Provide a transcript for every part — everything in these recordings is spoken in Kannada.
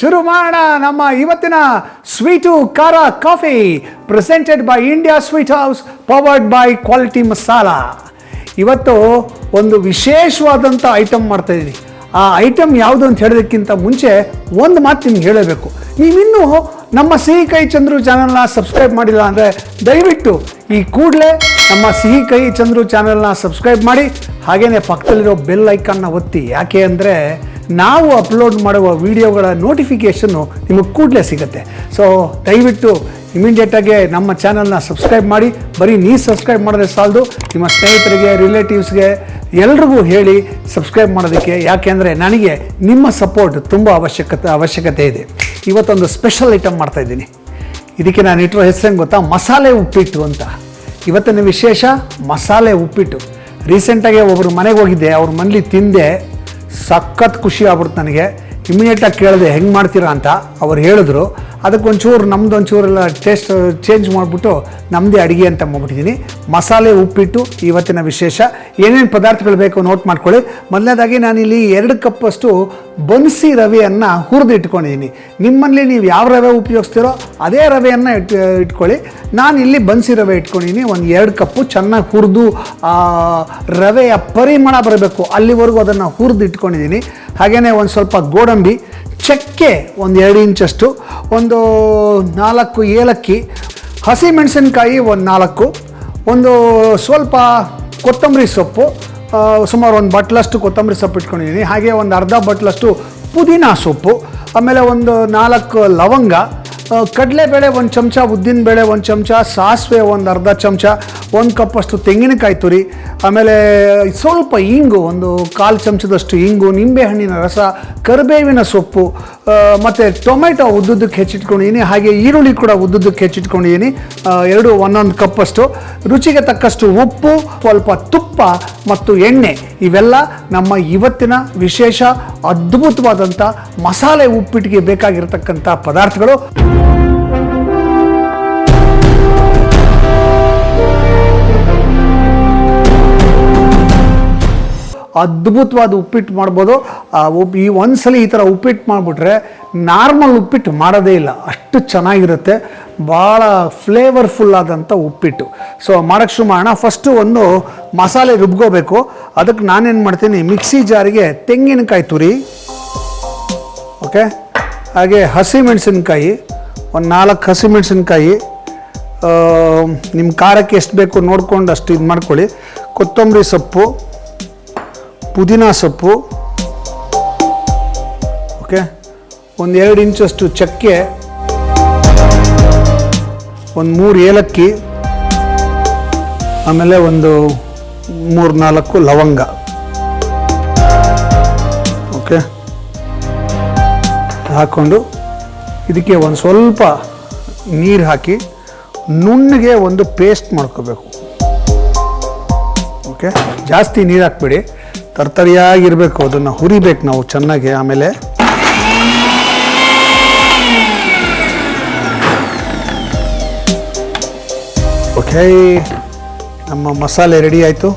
ಶುರು ಮಾಡೋಣ ನಮ್ಮ ಇವತ್ತಿನ ಸ್ವೀಟು ಖಾರ coffee presented by India sweet house powered by quality masala ಇವತ್ತು ಒಂದು ವಿಶೇಷವಾದಂಥ ಐಟಮ್ ಮಾಡ್ತಾ ಇದ್ದೀನಿ ಆ ಐಟಮ್ ಯಾವುದು ಅಂತ ಹೇಳೋದಕ್ಕಿಂತ ಮುಂಚೆ ಒಂದು ಮಾತು ನಿಮ್ಗೆ ಹೇಳಬೇಕು. ನೀವಿನ್ನೂ ನಮ್ಮ ಸಿಹಿ ಕೈ ಚಂದ್ರು ಚಾನಲ್ನ ಸಬ್ಸ್ಕ್ರೈಬ್ ಮಾಡಿಲ್ಲ ಅಂದರೆ ದಯವಿಟ್ಟು ಈ ಕೂಡಲೇ ನಮ್ಮ ಸಿಹಿ ಕೈ ಚಂದ್ರು ಚಾನಲ್ನ ಸಬ್ಸ್ಕ್ರೈಬ್ ಮಾಡಿ. ಹಾಗೆಯೇ ಪಕ್ಕದಲ್ಲಿರೋ ಬೆಲ್ ಐಕಾನ್ನ ಒತ್ತಿ. ಯಾಕೆ ಅಂದರೆ ನಾವು ಅಪ್ಲೋಡ್ ಮಾಡುವ ವಿಡಿಯೋಗಳ ನೋಟಿಫಿಕೇಷನ್ನು ನಿಮಗೆ ಕೂಡಲೇ ಸಿಗುತ್ತೆ. ಸೊ ದಯವಿಟ್ಟು ಇಮಿಡಿಯೇಟಾಗಿ ನಮ್ಮ ಚಾನಲ್ನ ಸಬ್ಸ್ಕ್ರೈಬ್ ಮಾಡಿ, ಬರೀ ನೀವು ಸಬ್ಸ್ಕ್ರೈಬ್ ಮಾಡಿದ್ರೆ ಸಾಲದು, ನಿಮ್ಮ ಸ್ನೇಹಿತರಿಗೆ ರಿಲೇಟಿವ್ಸ್ಗೆ ಎಲ್ರಿಗೂ ಹೇಳಿ ಸಬ್ಸ್ಕ್ರೈಬ್ ಮಾಡೋದಕ್ಕೆ. ಯಾಕೆಂದರೆ ನನಗೆ ನಿಮ್ಮ ಸಪೋರ್ಟ್ ತುಂಬ ಅವಶ್ಯಕತೆ ಅವಶ್ಯಕತೆ ಇದೆ. ಇವತ್ತೊಂದು ಸ್ಪೆಷಲ್ ಐಟಮ್ ಮಾಡ್ತಾಯಿದ್ದೀನಿ ಇದಕ್ಕೆ ನಾನು ಇಟ್ಟಿರೋ ಹೆಸರೇನು ಗೊತ್ತಾ? ಮಸಾಲೆ ಉಪ್ಪಿಟ್ಟು ಅಂತ. ಇವತ್ತಿನ ವಿಶೇಷ ಮಸಾಲೆ ಉಪ್ಪಿಟ್ಟು. ರೀಸೆಂಟಾಗಿ ಒಬ್ಬರು ಮನೆಗೆ ಹೋಗಿದ್ದೆ, ಅವ್ರ ಮನೇಲಿ ತಿಂದೆ. ಸಖತ್ ಖುಷಿ ಆಗ್ಬಿಡ್ತು ನನಗೆ. ಇಮಿಡಿಯೇಟಾಗಿ ಕೇಳಿದೆ ಹೆಂಗೆ ಮಾಡ್ತೀರಾ? ಅಂತ. ಅವ್ರು ಹೇಳಿದ್ರು ಅದಕ್ಕೆ ಒಂಚೂರು ನಮ್ದು ಒಂಚೂರೆಲ್ಲ ಟೇಸ್ಟ್ ಚೇಂಜ್ ಮಾಡಿಬಿಟ್ಟು ನಮ್ಮದೇ ಅಡುಗೆ ಅಂತ ಮಾಡ್ಬಿಟ್ಟಿದ್ದೀನಿ. ಮಸಾಲೆ, ಉಪ್ಪಿಟ್ಟು, ಇವತ್ತಿನ ವಿಶೇಷ. ಏನೇನು ಪದಾರ್ಥಗಳು ಬೇಕು ನೋಟ್ ಮಾಡ್ಕೊಳ್ಳಿ. ಮೊದಲನೇದಾಗಿ ನಾನಿಲ್ಲಿ ಎರಡು ಕಪ್ಪಷ್ಟು ಬನ್ಸಿ ರವೆಯನ್ನು ಹುರಿದು ಇಟ್ಕೊಂಡಿದ್ದೀನಿ ನಿಮ್ಮಲ್ಲಿ ನೀವು ಯಾವ ರವೆ ಉಪಯೋಗಿಸ್ತೀರೋ ಅದೇ ರವೆಯನ್ನು ಇಟ್, ಇಟ್ಕೊಳ್ಳಿ. ನಾನು ಇಲ್ಲಿ ಬನ್ಸಿ ರವೆ ಇಟ್ಕೊಂಡಿದ್ದೀನಿ. ಒಂದು ಎರಡು ಕಪ್ಪು ಚೆನ್ನಾಗಿ ಹುರಿದು ರವೆಯ ಪರಿಮಳ ಬರಬೇಕು. ಅಲ್ಲಿವರೆಗೂ ಅದನ್ನು ಹುರಿದು ಇಟ್ಕೊಂಡಿದ್ದೀನಿ ಹಾಗೆಯೇ ಒಂದು ಸ್ವಲ್ಪ ಗೋಡಂಬಿ ಚಕ್ಕೆ ಒಂದು ಎರಡು ಇಂಚಷ್ಟು, ಒಂದು ನಾಲ್ಕು ಏಲಕ್ಕಿ, ಹಸಿ ಮೆಣಸಿನ್ಕಾಯಿ ಒಂದು ನಾಲ್ಕು, ಒಂದು ಸ್ವಲ್ಪ ಕೊತ್ತಂಬರಿ ಸೊಪ್ಪು ಸುಮಾರು ಒಂದು ಬಟ್ಲಷ್ಟು ಕೊತ್ತಂಬರಿ ಸೊಪ್ಪು ಇಟ್ಕೊಂಡಿದ್ದೀನಿ. ಹಾಗೆ ಒಂದು ಅರ್ಧ ಬಟ್ಲಷ್ಟು ಪುದೀನ ಸೊಪ್ಪು, ಆಮೇಲೆ ಒಂದು ನಾಲ್ಕು ಲವಂಗ ಕಡಲೆಬೇಳೆ ಒಂದು ಚಮಚ ಉದ್ದಿನ ಬೇಳೆ ಒಂದು ಚಮಚ, ಸಾಸಿವೆ ಒಂದು ಅರ್ಧ ಚಮಚ ಒಂದು ಕಪ್ಪಷ್ಟು ತೆಂಗಿನಕಾಯಿ ತುರಿ, ಆಮೇಲೆ ಸ್ವಲ್ಪ ಇಂಗು, ಒಂದು ಕಾಲು ಚಮಚದಷ್ಟು ಇಂಗು ನಿಂಬೆಹಣ್ಣಿನ ರಸ, ಕರಿಬೇವಿನ ಸೊಪ್ಪು ಮತ್ತು ಟೊಮೆಟೊ ಉದ್ದುದ್ದಕ್ಕೆ ಹೆಚ್ಚಿಟ್ಕೊಂಡಿದ್ದೀನಿ ಹಾಗೆ ಈರುಳ್ಳಿ ಕೂಡ ಉದ್ದುದ್ದಕ್ಕೆ ಹೆಚ್ಚಿಟ್ಕೊಂಡಿದ್ದೀನಿ ಎರಡು ಒಂದೊಂದು ಕಪ್ಪಷ್ಟು ರುಚಿಗೆ ತಕ್ಕಷ್ಟು ಉಪ್ಪು, ಸ್ವಲ್ಪ ತುಪ್ಪ ಮತ್ತು ಎಣ್ಣೆ, ಇವೆಲ್ಲ ನಮ್ಮ ಇವತ್ತಿನ ವಿಶೇಷ ಅದ್ಭುತವಾದಂಥ ಮಸಾಲೆ ಉಪ್ಪಿಟ್ಟಿಗೆ ಬೇಕಾಗಿರತಕ್ಕಂಥ ಪದಾರ್ಥಗಳು. ಅದ್ಭುತವಾದ ಉಪ್ಪಿಟ್ಟು ಮಾಡ್ಬೋದು. ಈ ಒಂದ್ಸಲ ಈ ಥರ ಉಪ್ಪಿಟ್ಟು ಮಾಡಿಬಿಟ್ರೆ ನಾರ್ಮಲ್ ಉಪ್ಪಿಟ್ಟು ಮಾಡೋದೇ ಇಲ್ಲ. ಅಷ್ಟು ಚೆನ್ನಾಗಿರುತ್ತೆ. ಭಾಳ ಫ್ಲೇವರ್ಫುಲ್ ಆದಂಥ ಉಪ್ಪಿಟ್ಟು. ಸೊ ಮಾಡೋಕ್ಕೆ ಶುರು ಮಾಡೋಣ. ಫಸ್ಟು ಒಂದು ಮಸಾಲೆ ರುಬ್ಕೋಬೇಕು. ಅದಕ್ಕೆ ನಾನೇನು ಮಾಡ್ತೀನಿ, ಮಿಕ್ಸಿ ಜಾರಿಗೆ ತೆಂಗಿನಕಾಯಿ ತುರಿ, ಓಕೆ? ಹಾಗೆ ಹಸಿಮೆಣಸಿನ್ಕಾಯಿ, ಒಂದು ನಾಲ್ಕು ಹಸಿಮೆಣಸಿನ್ಕಾಯಿ ನಿಮ್ಮ ಖಾರಕ್ಕೆ ಎಷ್ಟು ಬೇಕು ನೋಡ್ಕೊಂಡು ಅಷ್ಟು ಇದು ಮಾಡ್ಕೊಳ್ಳಿ. ಕೊತ್ತಂಬರಿ ಸೊಪ್ಪು ಪುದೀನ ಸೊಪ್ಪು. ಓಕೆ ಒಂದು ಎರಡು ಇಂಚಷ್ಟು ಚಕ್ಕೆ. ಒಂದು ಮೂರು ಏಲಕ್ಕಿ. ಆಮೇಲೆ ಒಂದು ಮೂರು ನಾಲ್ಕು ಲವಂಗ. ಓಕೆ ಹಾಕ್ಕೊಂಡು ಇದಕ್ಕೆ ಒಂದು ಸ್ವಲ್ಪ ನೀರು ಹಾಕಿ ನುಣ್ಣಗೆ ಒಂದು ಪೇಸ್ಟ್ ಮಾಡ್ಕೋಬೇಕು. ಓಕೆ ಜಾಸ್ತಿ ನೀರು ಹಾಕ್ಬೇಡಿ. ತರ್ತರಿಯಾಗಿರಬೇಕು, ಅದನ್ನು ಹುರಿಬೇಕು ನಾವು ಚೆನ್ನಾಗಿ ಆಮೇಲೆ. ಓಕೆ, ನಮ್ಮ ಮಸಾಲೆ ರೆಡಿ ಆಯಿತು.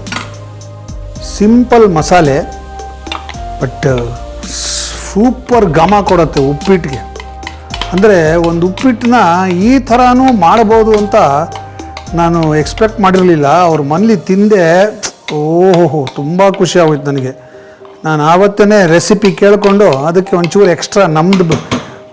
ಸಿಂಪಲ್ ಮಸಾಲೆ, ಬಟ್ ಸೂಪರ್ ಘಮ ಕೊಡುತ್ತೆ ಉಪ್ಪಿಟ್ಟಿಗೆ ಅಂದರೆ ಒಂದು ಉಪ್ಪಿಟ್ಟನ್ನ ಈ ಥರನೂ ಮಾಡ್ಬೋದು ಅಂತ ನಾನು ಎಕ್ಸ್ಪೆಕ್ಟ್ ಮಾಡಿರಲಿಲ್ಲ. ಅವ್ರ ಮನೇಲಿ ತಿಂದೆ ಓಹೋ ತುಂಬ ಖುಷಿ ಆಗೋಯ್ತು ನನಗೆ. ನಾನು ಆವತ್ತೇ ರೆಸಿಪಿ ಕೇಳಿಕೊಂಡು ಅದಕ್ಕೆ ಒಂಚೂರು ಎಕ್ಸ್ಟ್ರಾ ನಮ್ಮದು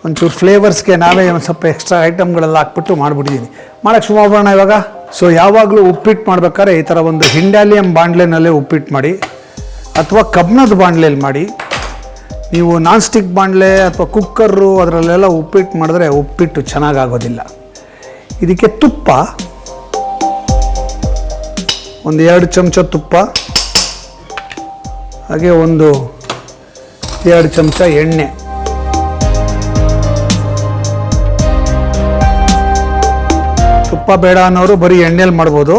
ಒಂಚೂರು ಫ್ಲೇವರ್ಸ್ಗೆ ನಾವೇ ಒಂದು ಸ್ವಲ್ಪ ಎಕ್ಸ್ಟ್ರಾ ಐಟಮ್ಗಳೆಲ್ಲ ಹಾಕ್ಬಿಟ್ಟು ಮಾಡಿಬಿಟ್ಟಿದ್ದೀನಿ ಮಾಡೋಕ್ಕೆ ಶುಭಾಭರಣ ಇವಾಗ. ಸೊ ಯಾವಾಗಲೂ ಉಪ್ಪಿಟ್ಟು ಮಾಡ್ಬೇಕಾದ್ರೆ ಈ ಥರ ಒಂದು ಹಿಂಡಾಲಿಯಂ ಬಾಂಡ್ಲೆನಲ್ಲೇ ಉಪ್ಪಿಟ್ಟು ಮಾಡಿ, ಅಥವಾ ಕಬ್ಬಿಣದ ಬಾಂಡ್ಲೆಯಲ್ಲಿ ಮಾಡಿ. ನೀವು ನಾನ್ ಸ್ಟಿಕ್ ಬಾಂಡ್ಲೆ ಅಥವಾ ಕುಕ್ಕರು ಅದರಲ್ಲೆಲ್ಲ ಉಪ್ಪಿಟ್ಟು ಮಾಡಿದ್ರೆ ಉಪ್ಪಿಟ್ಟು ಚೆನ್ನಾಗಾಗೋದಿಲ್ಲ. ಇದಕ್ಕೆ ತುಪ್ಪ ಒಂದು ಎರಡು ಚಮಚ ತುಪ್ಪ, ಹಾಗೆ ಒಂದು ಎರಡು ಚಮಚ ಎಣ್ಣೆ. ತುಪ್ಪ ಬೇಡ ಅನ್ನೋರು ಬರೀ ಎಣ್ಣೆಯಲ್ಲಿ ಮಾಡ್ಬೋದು,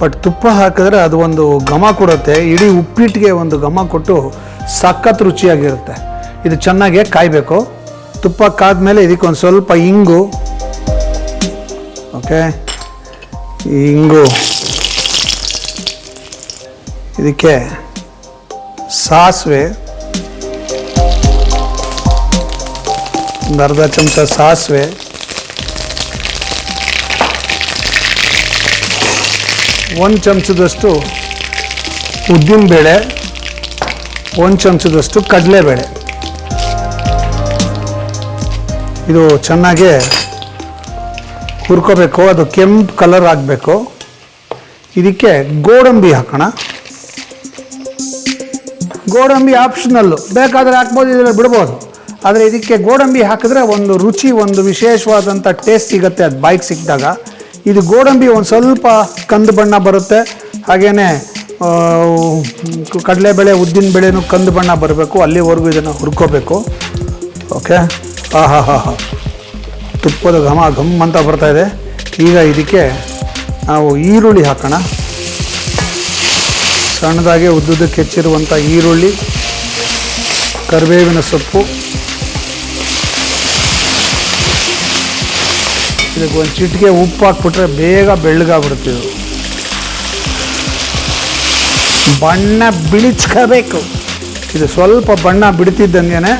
ಬಟ್ ತುಪ್ಪ ಹಾಕಿದ್ರೆ ಅದು ಒಂದು ಘಮ ಕೊಡುತ್ತೆ. ಇಡೀ ಉಪ್ಪಿಟ್ಟಿಗೆ ಒಂದು ಘಮ ಕೊಟ್ಟು ಸಖತ್ ರುಚಿಯಾಗಿರುತ್ತೆ. ಇದು ಚೆನ್ನಾಗೆ ಕಾಯಬೇಕು. ತುಪ್ಪ ಕಾದ್ಮೇಲೆ ಇದಕ್ಕೆ ಒಂದು ಸ್ವಲ್ಪ ಇಂಗು. ಓಕೆ? ಇಂಗು. ಇದಕ್ಕೆ ಸಾಸಿವೆ. ಒಂದು ಅರ್ಧ ಚಮಚ ಸಾಸಿವೆ. ಒಂದು ಚಮಚದಷ್ಟು ಉದ್ದಿನಬೇಳೆ. ಒಂದು ಚಮಚದಷ್ಟು ಕಡಲೆಬೇಳೆ. ಇದು ಚೆನ್ನಾಗಿ ಹುರ್ಕೋಬೇಕು. ಅದು ಕೆಂಪು ಕಲರ್ ಆಗಬೇಕು. ಇದಕ್ಕೆ ಗೋಡಂಬಿ ಹಾಕೋಣ. ಗೋಡಂಬಿ ಆಪ್ಷನಲ್ಲು ಬೇಕಾದರೆ ಹಾಕ್ಬೋದು, ಇದರಲ್ಲಿ ಬಿಡ್ಬೋದು. ಆದರೆ ಇದಕ್ಕೆ ಗೋಡಂಬಿ ಹಾಕಿದ್ರೆ ಒಂದು ರುಚಿ, ಒಂದು ವಿಶೇಷವಾದಂಥ ಟೇಸ್ಟ್ ಸಿಗುತ್ತೆ. ಅದು ಬೈಕ್ ಸಿಕ್ಕಿದಾಗ. ಇದು ಗೋಡಂಬಿ ಒಂದು ಸ್ವಲ್ಪ ಕಂದು ಬಣ್ಣ ಬರುತ್ತೆ. ಹಾಗೆಯೇ ಕಡಲೆಬೇಳೆ ಉದ್ದಿನ ಬೇಳೆನೂ ಕಂದು ಬಣ್ಣ ಬರಬೇಕು. ಅಲ್ಲಿವರೆಗೂ ಇದನ್ನು ಹುರ್ಕೋಬೇಕು. ಓಕೆ? ಹಾಂ ಹಾಂ ಹಾಂ ಹಾಂ ತುಪ್ಪದ ಘಮ ಘಮ್ ಅಂತ ಬರ್ತಾಯಿದೆ ಈಗ ಇದಕ್ಕೆ ನಾವು ಈರುಳ್ಳಿ ಹಾಕೋಣ. ಸಣ್ಣದಾಗಿ ಉದ್ದುದಕ್ಕೆ ಹೆಚ್ಚಿರುವಂಥ ಈರುಳ್ಳಿ, ಕರಿಬೇವಿನ ಸೊಪ್ಪು, ಇದಕ್ಕೆ ಒಂದು ಚಿಟಿಕೆ ಉಪ್ಪು ಹಾಕ್ಬಿಟ್ರೆ ಬೇಗ ಬೆಳ್ಳಗಾಗ್ಬಿಡ್ತೀವಿ ಬಣ್ಣ ಬಿಳಿಸ್ಕೋಬೇಕು ಇದು ಸ್ವಲ್ಪ ಬಣ್ಣ ಬಿಡ್ತಿದ್ದಂಗೆ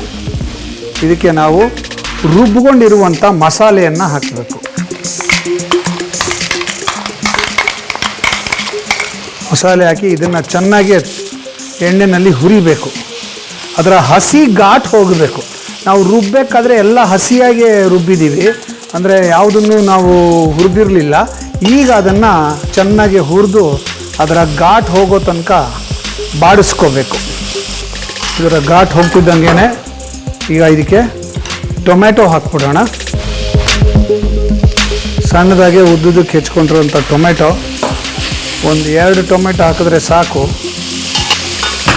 ಇದಕ್ಕೆ ನಾವು ರುಬ್ಬಿಕೊಂಡಿರುವಂಥ ಮಸಾಲೆಯನ್ನು ಹಾಕಬೇಕು. ಮಸಾಲೆ ಹಾಕಿ ಇದನ್ನು ಚೆನ್ನಾಗಿ ಎಣ್ಣೆಯಲ್ಲಿ ಹುರಿಬೇಕು. ಅದರ ಹಸಿ ಘಾಟ್ ಹೋಗಬೇಕು. ನಾವು ರುಬ್ಬಬೇಕಾದ್ರೆ ಎಲ್ಲ ಹಸಿಯಾಗಿ ರುಬ್ಬಿದ್ದೀವಿ. ಅಂದರೆ ಯಾವುದನ್ನು ನಾವು ಹುರಿದಿರಲಿಲ್ಲ. ಈಗ ಅದನ್ನು ಚೆನ್ನಾಗಿ ಹುರಿದು ಅದರ ಘಾಟ್ ಹೋಗೋ ತನಕ ಬಾಡಿಸ್ಕೋಬೇಕು. ಇದರ ಘಾಟ್ ಹೋಗ್ತಿದ್ದಂಗೆ ಈಗ ಇದಕ್ಕೆ ಟೊಮೆಟೊ ಹಾಕ್ಬಿಡೋಣ. ಸಣ್ಣದಾಗೆ ಉದ್ದುದಕ್ಕೆ ಹೆಚ್ಕೊಂಡಿರೋಂಥ ಟೊಮೆಟೊ ಒಂದು ಎರಡು ಟೊಮೆಟೊ ಹಾಕಿದ್ರೆ ಸಾಕು.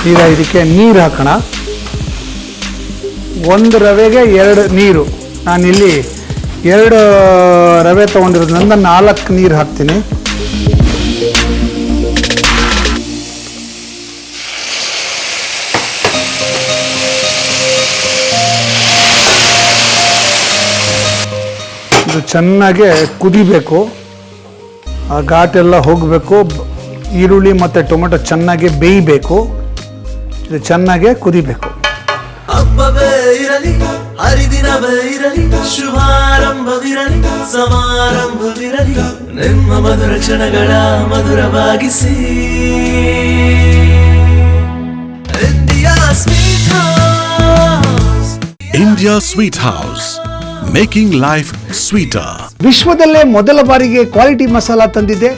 ಈಗ ಇದಕ್ಕೆ ನೀರು ಹಾಕೋಣ. ಒಂದು ರವೆಗೆ ಎರಡು ನೀರು. ನಾನಿಲ್ಲಿ ಎರಡು ರವೆ ತೊಗೊಂಡಿರೋದ್ರಿಂದ ನಾಲ್ಕು ನೀರು ಹಾಕ್ತೀನಿ. ಇದು ಚೆನ್ನಾಗಿ ಕುದಿಬೇಕು. ಆ ಘಾಟೆಲ್ಲ ಹೋಗಬೇಕು. ಈರುಳ್ಳಿ ಮತ್ತು ಟೊಮೆಟೊ ಚೆನ್ನಾಗಿ ಬೇಯಬೇಕು. ಇದು ಚೆನ್ನಾಗಿ ಕುದಿಬೇಕು. ಹಬ್ಬವೇ ಇರಲಿ ಹರಿದಿನವೇ ಇರಲಿ ಶುಭಾರಂಭವಿರಲಿ ಸಮಾರಂಭವಿರಲಿ ನಿಮ್ಮ ಮಧುರ ಕ್ಷಣಗಳ ಮಧುರವಾಗಿಸಿ. India sweet house. India life sweeter. ವಿಶ್ವದಲ್ಲೇ ಮೊದಲ ಬಾರಿಗೆ ಕ್ವಾಲಿಟಿ ಮಸಾಲ ತಂದಿದೆ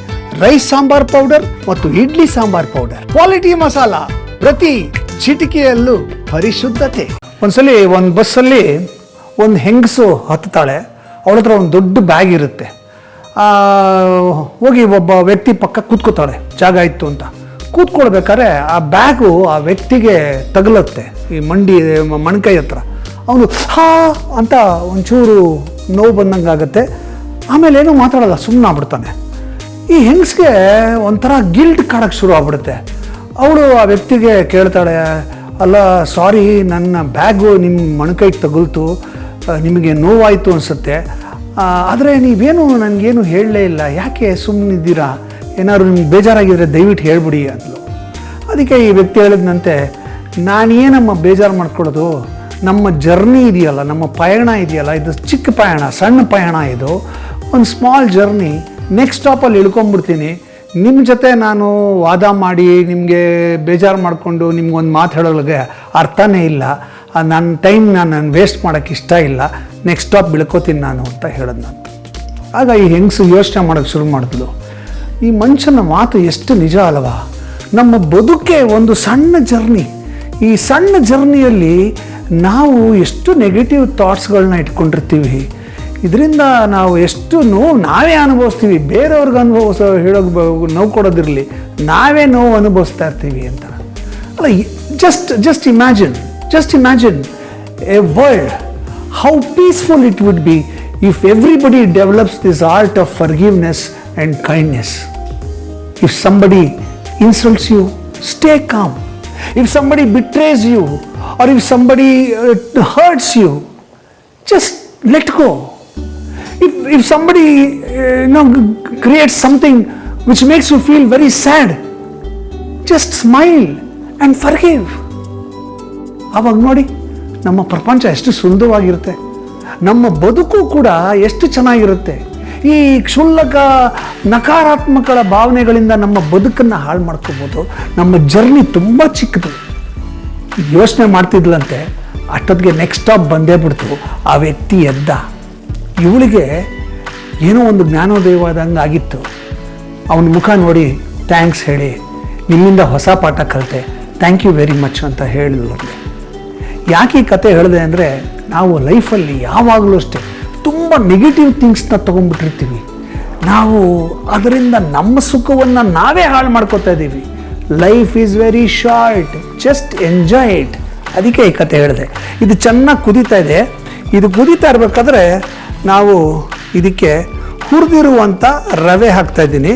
ರೈಸ್ ಸಾಂಬಾರ್ ಪೌಡರ್ ಮತ್ತು ಇಡ್ಲಿ ಸಾಂಬಾರ್ ಪೌಡರ್ ಕ್ವಾಲಿಟಿ ಮಸಾಲ ಪ್ರತಿ ಚಿಟಿಕೆಯಲ್ಲೂ ಪರಿಶುದ್ಧತೆ. ಒಂದ್ಸಲಿ ಒಂದು ಬಸ್ಸಲ್ಲಿ ಒಂದು ಹೆಂಗಸು ಹತ್ತಾಳೆ ಅವಳ ಹತ್ರ ಒಂದು ದೊಡ್ಡ ಬ್ಯಾಗ್ ಇರುತ್ತೆ. ಹೋಗಿ ಒಬ್ಬ ವ್ಯಕ್ತಿ ಪಕ್ಕ ಕೂತ್ಕೋತಾಳೆ, ಜಾಗ ಇತ್ತು ಅಂತ. ಕೂತ್ಕೊಳ್ಬೇಕಾದ್ರೆ ಆ ಬ್ಯಾಗು ಆ ವ್ಯಕ್ತಿಗೆ ತಗಲುತ್ತೆ, ಈ ಮಂಡಿ ಮಣ್ಕೈ ಹತ್ರ. ಅವನು, ಹಾ ಅಂತ ಒಂಚೂರು ನೋವು ಬಂದಂಗೆ ಆಗುತ್ತೆ. ಆಮೇಲೆ ಏನೂ ಮಾತಾಡಲ್ಲ ಸುಮ್ಮನೆ ಆಗ್ಬಿಡ್ತಾನೆ. ಈ ಹೆಂಗ್ಸ್ಗೆ ಒಂಥರ ಗಿಲ್ಟ್ ಕಾಡಕ್ಕೆ ಶುರು ಆಗ್ಬಿಡುತ್ತೆ. ಅವಳು ಆ ವ್ಯಕ್ತಿಗೆ ಕೇಳ್ತಾಳೆ, ಅಲ್ಲ, ಸಾರಿ, ನನ್ನ ಬ್ಯಾಗು ನಿಮ್ಮ ಮಣ್ಕೈಗೆ ತಗುಲ್ತು ನಿಮಗೆ ನೋವಾಯಿತು ಅನಿಸುತ್ತೆ. ಆದರೆ ನೀವೇನು ನನಗೇನು ಹೇಳಲೇ ಇಲ್ಲ, ಯಾಕೆ ಸುಮ್ಮನಿದ್ದೀರಾ ಏನಾದ್ರು ನಿಮ್ಗೆ ಬೇಜಾರಾಗಿದ್ದರೆ ದಯವಿಟ್ಟು ಹೇಳ್ಬಿಡಿ ಅಂದ್ಲು. ಅದಕ್ಕೆ ಈ ವ್ಯಕ್ತಿ ಹೇಳಿದಂತೆ ನಾನೇನಮ್ಮ ಬೇಜಾರು ಮಾಡ್ಕೊಳ್ಳೋದು? ನಮ್ಮ ಜರ್ನಿ ಇದೆಯಲ್ಲ, ನಮ್ಮ ಪಯಣ ಇದೆಯಲ್ಲ, ಇದು ಚಿಕ್ಕ ಪಯಣ, ಸಣ್ಣ ಪಯಣ ಇದು. ಒಂದು ಸ್ಮಾಲ್ ಜರ್ನಿ ನೆಕ್ಸ್ಟ್ ಸ್ಟಾಪಲ್ಲಿ ಇಳ್ಕೊಂಬಿಡ್ತೀನಿ ನಿಮ್ಮ ಜೊತೆ ನಾನು ವಾದ ಮಾಡಿ, ನಿಮಗೆ ಬೇಜಾರು ಮಾಡಿಕೊಂಡು ನಿಮ್ಗೊಂದು ಮಾತು ಹೇಳೋಳಿಗೆ ಅರ್ಥನೇ ಇಲ್ಲ. ನನ್ನ ಟೈಮ್ ನಾನು ನಾನು ವೇಸ್ಟ್ ಮಾಡೋಕ್ಕೆ ಇಷ್ಟ ಇಲ್ಲ. ನೆಕ್ಸ್ಟ್ ಸ್ಟಾಪ್ ಬಿಳ್ಕೋತೀನಿ ನಾನು ಅಂತ ಹೇಳೋದು ನಾನು. ಆಗ ಈ ಹೆಂಗಸು ಯೋಚನೆ ಮಾಡೋಕ್ಕೆ ಶುರು ಮಾಡಿದ್ಲು ಈ ಮನುಷ್ಯನ ಮಾತು ಎಷ್ಟು ನಿಜ ಅಲ್ವಾ? ನಮ್ಮ ಬದುಕೆ ಒಂದು ಸಣ್ಣ ಜರ್ನಿ ಈ ಸಣ್ಣ ಜರ್ನಿಯಲ್ಲಿ ನಾವು ಎಷ್ಟು ನೆಗೆಟಿವ್ ಥಾಟ್ಸ್ಗಳನ್ನ ಇಟ್ಕೊಂಡಿರ್ತೀವಿ. ಇದರಿಂದ ನಾವು ಎಷ್ಟು ನೋವು ನಾವೇ ಅನುಭವಿಸ್ತೀವಿ. ಬೇರೆಯವ್ರಿಗೆ ಅನುಭವಿಸೋ ಹೇಳೋಕೆ ಬ- ನೋವು ಕೊಡೋದಿರಲಿ. ನಾವೇ ನೋವು ಅನುಭವಿಸ್ತಾ ಇರ್ತೀವಿ ಅಂತ. ಅಲ್ಲ just just imagine just imagine a world how peaceful it would be if everybody develops this art of forgiveness and kindness if somebody insults you stay calm. If somebody betrays you or if somebody uh, hurts you, just let go. If, if somebody uh, you know, creates something which makes you feel very sad, just smile and forgive. ಅವಾಗ ನೋಡಿ ನಮ್ಮ ಪ್ರಪಂಚ ಎಷ್ಟು ಸುಂದರವಾಗಿರುತ್ತೆ ನಮ್ಮ ಬದುಕು ಕೂಡ ಎಷ್ಟು ಚೆನ್ನಾಗಿರುತ್ತೆ ಈ ಕ್ಷುಲ್ಲಕ ನಕಾರಾತ್ಮಕ ಭಾವನೆಗಳಿಂದ ನಮ್ಮ ಬದುಕನ್ನು ಹಾಳು ಮಾಡ್ಕೋಬೋದು. ನಮ್ಮ ಜರ್ನಿ ತುಂಬ ಚಿಕ್ಕದು. ಯೋಚನೆ ಮಾಡ್ತಿದ್ಲಂತೆ, ಅಷ್ಟೊತ್ತಿಗೆ ನೆಕ್ಸ್ಟ್ ಸ್ಟಾಪ್ ಬಂದೇ ಬಿಡ್ತು. ಆ ವ್ಯಕ್ತಿ ಎದ್ದ. ಇವಳಿಗೆ ಏನೋ ಒಂದು ಜ್ಞಾನೋದಯವಾದಂಗೆ ಆಗಿತ್ತು. ಅವನ ಮುಖ ನೋಡಿ ಥ್ಯಾಂಕ್ಸ್ ಹೇಳಿ. ನಿಮ್ಮಿಂದ ಹೊಸ ಪಾಠ ಕಲಿತೆ. ಥ್ಯಾಂಕ್ ಯು ವೆರಿ ಮಚ್ ಅಂತ ಹೇಳಿದ್ಲು ಯಾಕೆ ಈ ಕತೆ ಹೇಳಿದೆ ಅಂದರೆ, ನಾವು ಲೈಫಲ್ಲಿ ಯಾವಾಗಲೂ ಅಷ್ಟೇ. ತುಂಬ ನೆಗೆಟಿವ್ ಥಿಂಗ್ಸ್ನ ತೊಗೊಂಡ್ಬಿಟ್ಟಿರ್ತೀವಿ. ನಾವು ಅದರಿಂದ ನಮ್ಮ ಸುಖವನ್ನು ನಾವೇ ಹಾಳು ಮಾಡ್ಕೋತಾ ಇದ್ದೀವಿ. Life is very short just enjoy it ಅದಕ್ಕೆ ಈ ಕತೆ ಹೇಳಿದೆ. ಇದು ಚೆನ್ನಾಗಿ ಕುದೀತಾ ಇದೆ. ಇದು ಕುದೀತಾ ಇರಬೇಕಾದ್ರೆ ನಾವು ಇದಕ್ಕೆ ಹುರಿದಿರುವಂಥ ರವೆ ಹಾಕ್ತಾ ಇದ್ದೀನಿ.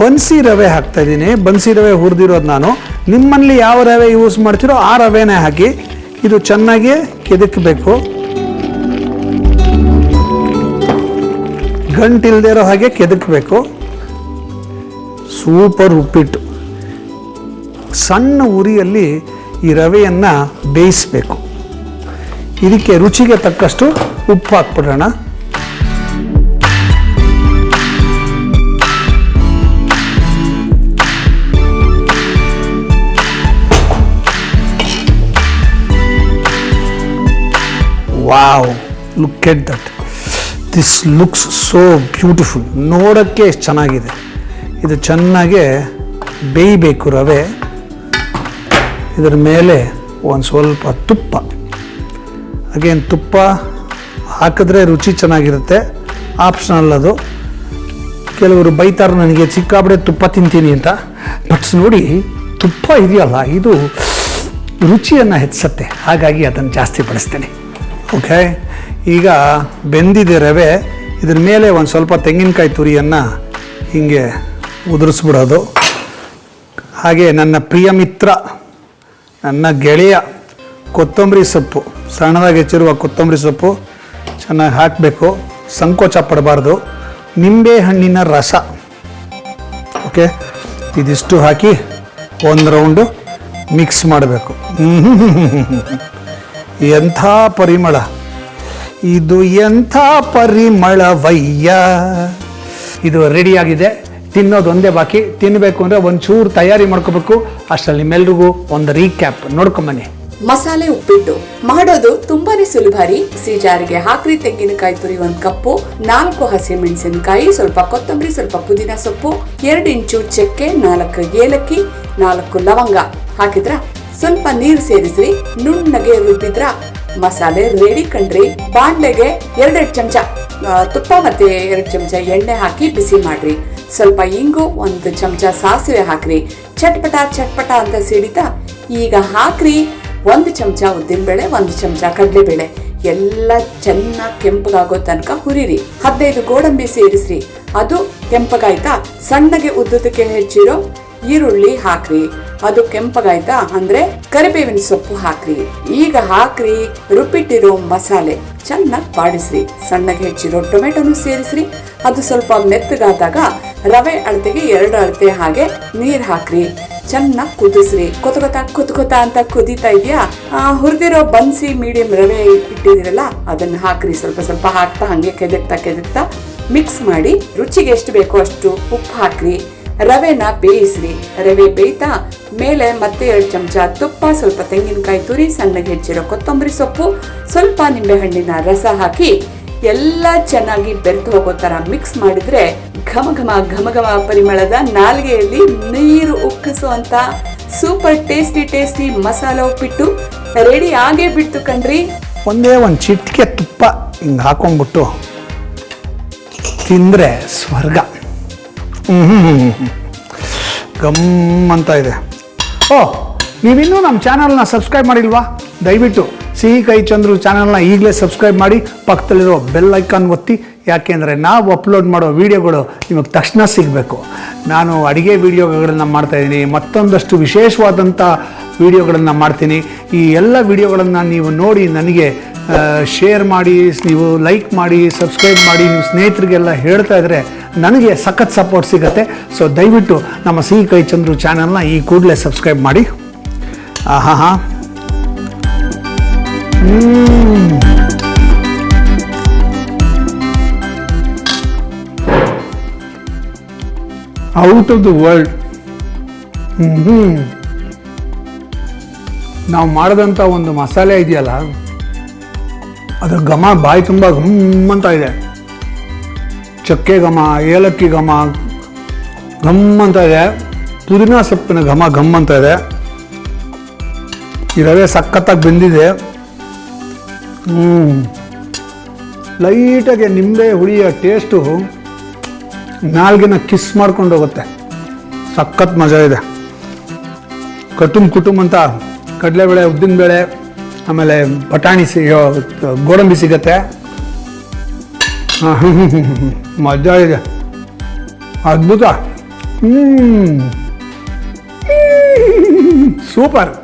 ಬನ್ಸಿ ರವೆ ಹಾಕ್ತಾ ಇದ್ದೀನಿ. ಬನ್ಸಿ ರವೆ ಹುರಿದಿರೋದು ನಾನು. ನಿಮ್ಮಲ್ಲಿ ಯಾವ ರವೆ ಯೂಸ್ ಮಾಡ್ತೀರೋ ಆ ರವೆನೇ ಹಾಕಿ. ಇದು ಚೆನ್ನಾಗಿ ಕೆದಕಬೇಕು. ಗಂಟಿಲ್ದೇ ಇರೋ ಹಾಗೆ ಕೆದಕಬೇಕು. ಸೂಪರ್ ಉಪ್ಪಿಟ್ಟು. ಸಣ್ಣ ಉರಿಯಲ್ಲಿ ಈ ರವೆಯನ್ನು ಬೇಯಿಸಬೇಕು. ಇದಕ್ಕೆ ರುಚಿಗೆ ತಕ್ಕಷ್ಟು ಉಪ್ಪು ಹಾಕ್ಬಿಡೋಣ. Wow look at that this looks so beautiful ನೋಡೋಕ್ಕೆ ಎಷ್ಟು ಚೆನ್ನಾಗಿದೆ. ಇದು ಚೆನ್ನಾಗೆ ಬೇಯಬೇಕು ರವೆ. ಇದರ ಮೇಲೆ ಒಂದು ಸ್ವಲ್ಪ ತುಪ್ಪ. ಅಗೇನ್ ತುಪ್ಪ ಹಾಕಿದ್ರೆ ರುಚಿ ಚೆನ್ನಾಗಿರುತ್ತೆ. ಆಪ್ಷನಲ್ ಅದು. ಕೆಲವರು ಬೈತಾರೆ ನನಗೆ ಚಿಕ್ಕಾಬಡೆ ತುಪ್ಪ ತಿಂತೀನಿ ಅಂತ. ಬಟ್ಸ್ ನೋಡಿ, ತುಪ್ಪ ಇದೆಯಲ್ಲ, ಇದು ರುಚಿಯನ್ನು ಹೆಚ್ಚಿಸುತ್ತೆ. ಹಾಗಾಗಿ ಅದನ್ನು ಜಾಸ್ತಿ ಬಳಸ್ತೇನೆ. ಓಕೆ ಈಗ ಬೆಂದಿದೆ ರವೆ, ಇದ್ರ ಮೇಲೆ ಒಂದು ಸ್ವಲ್ಪ ತೆಂಗಿನಕಾಯಿ ತುರಿಯನ್ನು ಹೀಗೆ ಉದುರಿಸ್ಬಿಡೋದು. ಹಾಗೆ ನನ್ನ ಪ್ರಿಯ ಮಿತ್ರ, ನನ್ನ ಗೆಳೆಯ ಕೊತ್ತಂಬರಿ ಸೊಪ್ಪು, ಸಣ್ಣದಾಗಿ ಹೆಚ್ಚಿರುವ ಕೊತ್ತಂಬರಿ ಸೊಪ್ಪು ಚೆನ್ನಾಗಿ ಹಾಕಬೇಕು, ಸಂಕೋಚ ಪಡಬಾರ್ದು. ನಿಂಬೆ ಹಣ್ಣಿನ ರಸ. ಓಕೆ ಇದಿಷ್ಟು ಹಾಕಿ ಒಂದು ರೌಂಡು ಮಿಕ್ಸ್ ಮಾಡಬೇಕು. ಎಂಥ ಪರಿಮಳ. ಇದು ಎಂಥ ಪರಿಮಳವಯ್ಯ? ಇದು ರೆಡಿಯಾಗಿದೆ ತಿನ್ನೋದು ಒಂದೇ ಬಾಕಿ. ತಿನ್ನಬೇಕು ಅಂದರೆ ಒಂಚೂರು ತಯಾರಿ ಮಾಡ್ಕೋಬೇಕು. ಅಷ್ಟರಲ್ಲಿ ನಿಮ್ಮೆಲ್ರಿಗೂ ಒಂದು ರೀಕ್ಯಾಪ್ ನೋಡ್ಕೊಂಬನ್ನಿ ಮಸಾಲೆ ಉಪ್ಪಿಟ್ಟು. ಮಾಡೋದು ತುಂಬಾನೇ ಸುಲಭ ರೀ ಜಾರಿಗೆ ಹಾಕ್ರಿ, ತೆಂಗಿನಕಾಯಿ ತುರಿ ಒಂದ್ ಕಪ್ಪು, ನಾಲ್ಕು ಹಸಿ ಮೆಣಸಿನಕಾಯಿ ಸ್ವಲ್ಪ ಕೊತ್ತಂಬರಿ, ಸ್ವಲ್ಪ ಪುದೀನ ಸೊಪ್ಪು, ಎರಡು ಇಂಚು ಚಕ್ಕೆ, ನಾಲ್ಕು ಏಲಕ್ಕಿ, ನಾಲ್ಕು ಲವಂಗ. ಹಾಕಿದ್ರ? ಸ್ವಲ್ಪ ನೀರು ಸೇರಿಸ್ರಿ ನುಣ್ಣಗೆ ರುಬ್ಬಿದ್ರ ಮಸಾಲೆ ರೆಡಿ ಕಣ್ರಿ. ಬಾಂಡೆಗೆ ಎರಡೆರಡು ಚಮಚ ತುಪ್ಪ ಮತ್ತೆ ಎರಡು ಚಮಚ ಎಣ್ಣೆ ಹಾಕಿ ಬಿಸಿ ಮಾಡ್ರಿ. ಸ್ವಲ್ಪ ಇಂಗು, ಒಂದು ಚಮಚ ಸಾಸಿವೆ ಹಾಕ್ರಿ. ಚಟ್ಪಟ ಚಟ್ಪಟ ಅಂತ ಸಿಡಿತಾ ಈಗ ಹಾಕ್ರಿ. ಒಂದು ಚಮಚ ಉದ್ದಿನಬೇಳೆ, ಒಂದು ಚಮಚ ಕಡಲೆಬೇಳೆ. ಎಲ್ಲ ಚೆನ್ನಾಗಿ ಕೆಂಪಗಾಗೋ ತನಕ ಹುರಿರಿ. ಹದಿನೈದು ಗೋಡಂಬಿ ಸೇರಿಸ್ರಿ. ಅದು ಕೆಂಪಗಾಯ್ತಾ, ಸಣ್ಣಗೆ ಉದ್ದುದಕ್ಕೆ ಹೆಚ್ಚಿರೋ ಈರುಳ್ಳಿ ಹಾಕ್ರಿ. ಅದು ಕೆಂಪಗಾಯ್ತಾ? ಅಂದ್ರೆ ಕರಿಬೇವಿನ ಸೊಪ್ಪು ಹಾಕ್ರಿ. ಈಗ ಹಾಕ್ರಿ. ರುಬ್ಬಿಟ್ಟಿರೋ ಮಸಾಲೆ ಚೆನ್ನಾಗಿ ಬಾಡಿಸ್ರಿ. ಸಣ್ಣಗೆ ಹೆಚ್ಚಿರೋ ಟೊಮೆಟೊನು ಸೇರಿಸ್ರಿ. ಅದು ಸ್ವಲ್ಪ ಮೆತ್ತಗಾದಾಗ ರವೆ ಅಳತೆಗೆ ಎರಡು ಅಳತೆ ಹಾಗೆ ನೀರ್ ಹಾಕ್ರಿ. ಚೆನ್ನಾಗಿ ಕುದಿಸ್ರಿ. ಕೊತ್ಕೊತಾ, ಕುತ್ಕೊತ ಅಂತ ಕುದೀತಾ ಇದೆಯಾ ಹುರಿದಿರೋ ಬನ್ಸಿ ಮೀಡಿಯಂ ರವೆ ಇಟ್ಟಿದಿರಲ್ಲ ಅದನ್ನ ಹಾಕ್ರಿ. ಸ್ವಲ್ಪ ಸ್ವಲ್ಪ ಹಾಕ್ತಾ, ಹಂಗೆ ಕೆದಕ್ತಾ ಕೆದಕ್ತಾ ಮಿಕ್ಸ್ ಮಾಡಿ ರುಚಿಗೆ ಎಷ್ಟು ಬೇಕೋ ಅಷ್ಟು ಉಪ್ಪು ಹಾಕ್ರಿ. ರವೆನ ಬೇಯಿಸ್ರಿ. ರವೆ ಬೇಯ್ತಾ ಮೇಲೆ ಮತ್ತೆ ಎರಡು ಚಮಚ ತುಪ್ಪ, ಸ್ವಲ್ಪ ತೆಂಗಿನಕಾಯಿ ತುರಿ, ಸಣ್ಣಗೆ ಹೆಚ್ಚಿರೋ ಕೊತ್ತಂಬರಿ ಸೊಪ್ಪು, ಸ್ವಲ್ಪ ನಿಂಬೆಹಣ್ಣಿನ ರಸ ಹಾಕಿ ಎಲ್ಲ ಚೆನ್ನಾಗಿ ಬೆರೆತು ಹೋಗೋ ಥರ ಮಿಕ್ಸ್ ಮಾಡಿದ್ರೆ ಘಮ ಘಮ ಘಮ ಘಮ ಪರಿಮಳದ ನಾಲಿಗೆಯಲ್ಲಿ ನೀರು ಉಕ್ಕಿಸುವಂತ super tasty tasty masala uppittu ready ಆಗೇ ಬಿಡ್ತು ಕಣ್ರಿ. ಒಂದೇ ಒಂದು ಚಿಟಿಕೆ ತುಪ್ಪ ಹಿಂಗೆ ಹಾಕೊಂಡ್ಬಿಟ್ಟು ತಿಂದರೆ ಸ್ವರ್ಗ. ಹ್ಮ್. ಗಮ್ ಅಂತ ಇದೆ ಓ, ನೀವಿನ್ನೂ ನಮ್ಮ ಚಾನಲ್ನ ಸಬ್ಸ್ಕ್ರೈಬ್ ಮಾಡಿಲ್ವಾ? ದಯವಿಟ್ಟು ಸಿಹಿ ಕೈ ಚಂದ್ರು ಚಾನಲ್ನ ಈಗಲೇ ಸಬ್ಸ್ಕ್ರೈಬ್ ಮಾಡಿ, ಪಕ್ಕದಲ್ಲಿರೋ ಬೆಲ್ ಐಕಾನ್ ಒತ್ತಿ, ಯಾಕೆಂದರೆ ನಾವು ಅಪ್ಲೋಡ್ ಮಾಡೋ ವೀಡಿಯೋಗಳು ನಿಮಗೆ ತಕ್ಷಣ ಸಿಗಬೇಕು. ನಾನು ಅಡುಗೆ ವೀಡಿಯೋಗಳನ್ನು ಮಾಡ್ತಾಯಿದ್ದೀನಿ ಮತ್ತೊಂದಷ್ಟು ವಿಶೇಷವಾದಂಥ ವೀಡಿಯೋಗಳನ್ನು ಮಾಡ್ತೀನಿ. ಈ ಎಲ್ಲ ವೀಡಿಯೋಗಳನ್ನು ನೀವು ನೋಡಿ ನನಗೆ ಶೇರ್ ಮಾಡಿ, ನೀವು ಲೈಕ್ ಮಾಡಿ ಸಬ್ಸ್ಕ್ರೈಬ್ ಮಾಡಿ ನಿಮ್ಮ ಸ್ನೇಹಿತರಿಗೆಲ್ಲ ಹೇಳ್ತಾ ಇದ್ರೆ ನನಗೆ ಸಖತ್ ಸಪೋರ್ಟ್ ಸಿಗುತ್ತೆ. ಸೊ ದಯವಿಟ್ಟು ನಮ್ಮ ಸಿಹಿ ಕೈ ಚಂದ್ರು ಚಾನಲ್ನ ಈ ಕೂಡಲೇ ಸಬ್ಸ್ಕ್ರೈಬ್ ಮಾಡಿ. ಹಾಂ ಹಾಂ ಔಟ್ ಆಫ್ ದ ವರ್ಲ್ಡ್ ಹ್ಞೂ ನಾವು ಮಾಡಿದಂಥ ಒಂದು ಮಸಾಲೆ ಇದೆಯಲ್ಲ ಅದ್ರ ಘಮ, ಬಾಯಿ ತುಂಬ ಘಮ್ ಅಂತ ಇದೆ. ಚಕ್ಕೆ ಘಮ, ಏಲಕ್ಕಿ ಘಮ, ಘಮ್ ಅಂತ ಇದೆ. ಪುದೀನ ಸೊಪ್ಪಿನ ಘಮ, ಘಮ್ ಅಂತ ಇದೆ. ಈ ರವೆ ಸಖತ್ತಾಗಿ ಬೆಂದಿದೆ. ಹ್ಞೂ ಲೈಟಾಗಿ ನಿಂಬೆ ಹುಳಿಯ ಟೇಸ್ಟು ನಾಲ್ಗಿನ ಕಿಸ್ ಮಾಡ್ಕೊಂಡು ಹೋಗುತ್ತೆ. ಸಖತ್ ಮಜಾ ಇದೆ. ಕಟುಂಬ ಕುಟುಂಬ ಅಂತ ಕಡಲೆಬೇಳೆ ಉದ್ದಿನಬೇಳೆ ಆಮೇಲೆ ಬಟಾಣಿ ಸಿ ಗೋಡಂಬಿ ಸಿಗತ್ತೆ. ಹಾಂ ಮಜಾ ಇದೆ. ಅದ್ಭುತ. ಹ್ಞೂ ಸೂಪರ್.